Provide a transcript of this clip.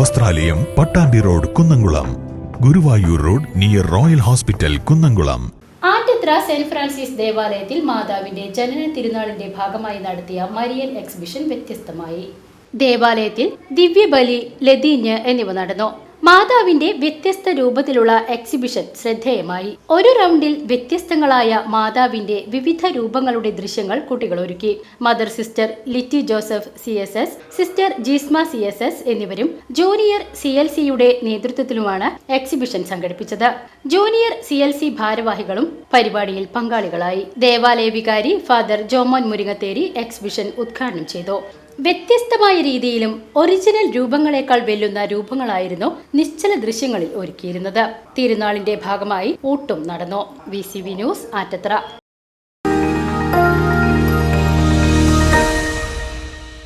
വസ്ത്രാലയം Pattambi road Kunnamkulam. Guruvayur road near royal hospital Kunnamkulam. Attathra saint Francis ദേവാലയത്തിൽ മാതാവിന്റെ ജനന തിരുനാളിന്റെ ഭാഗമായി നടത്തിയ മരിയൻ എക്സിബിഷൻ വ്യത്യസ്തമായി. ദേവാലയത്തിൽ ദിവ്യബലി ലതീഞ്ഞ് എന്നിവ നടന്നു. മാതാവിന്റെ വ്യത്യസ്ത രൂപത്തിലുള്ള എക്സിബിഷൻ ശ്രദ്ധേയമായി. ഒരു റൗണ്ടിൽ വ്യത്യസ്തങ്ങളായ മാതാവിന്റെ വിവിധ രൂപങ്ങളുടെ ദൃശ്യങ്ങൾ കുട്ടികൾ ഒരുക്കി. Mother sister Litty Joseph C S S sister Jeesma C S S എന്നിവരും ജൂനിയർ സി എൽ സിയുടെ നേതൃത്വത്തിലുമാണ് എക്സിബിഷൻ സംഘടിപ്പിച്ചത്. ജൂനിയർ സി എൽ സി ഭാരവാഹികളും പരിപാടിയിൽ പങ്കാളികളായി. ദേവാലയ വികാരി ഫാദർ ജോമോൻ മുരിങ്ങത്തേരി എക്സിബിഷൻ ഉദ്ഘാടനം ചെയ്തു. വ്യത്യസ്തമായ രീതിയിലും ഒറിജിനൽ രൂപങ്ങളെക്കാൾ വെല്ലുന്ന രൂപങ്ങളായിരുന്നു നിശ്ചല ദൃശ്യങ്ങളിൽ ഒരുക്കിയിരുന്നത്. തിരുനാളിന്റെ ഭാഗമായി ഊട്ടും നടന്നു. V news Attathra.